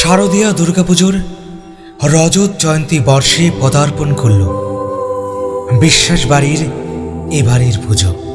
শারদীয়া দুর্গাপুজোর রজত জয়ন্তী বর্ষে পদার্পণ করল। বিশ্বাস বাড়ির এবারের পুজো।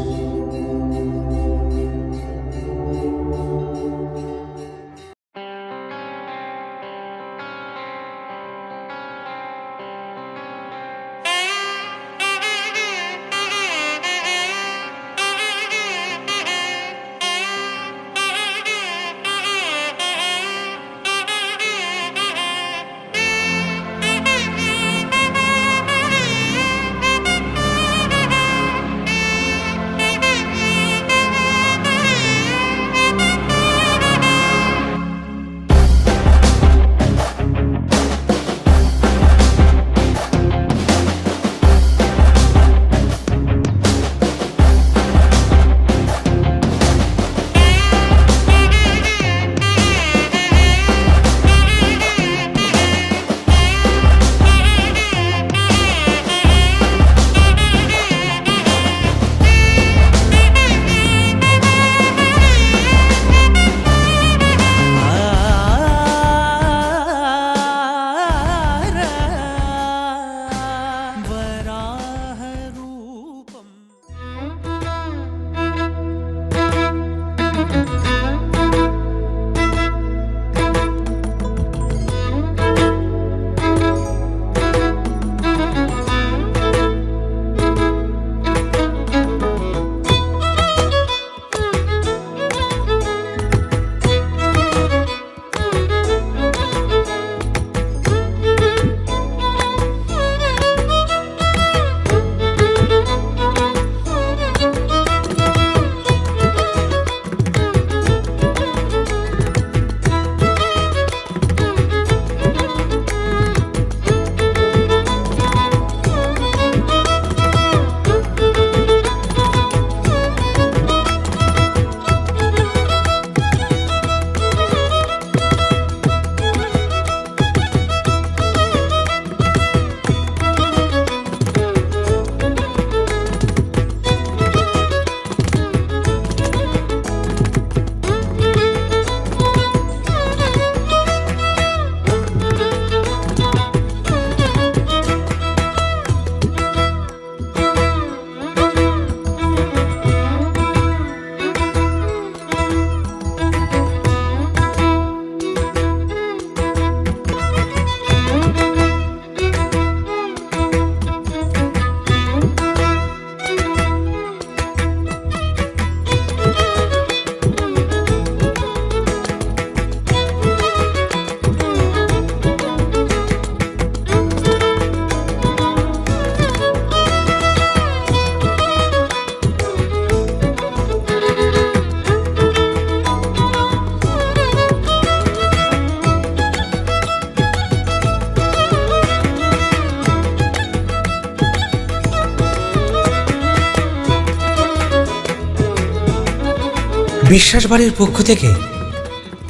বিশ্বাস বাড়ির পক্ষ থেকে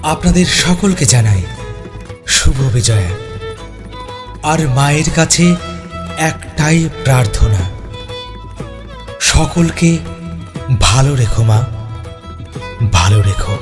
আপনাদের সকলকে জানাই শুভ বিজয়া। আর মায়ের কাছে একটাই প্রার্থনা। সকলকে ভালো রেখো মা, ভালো রেখো।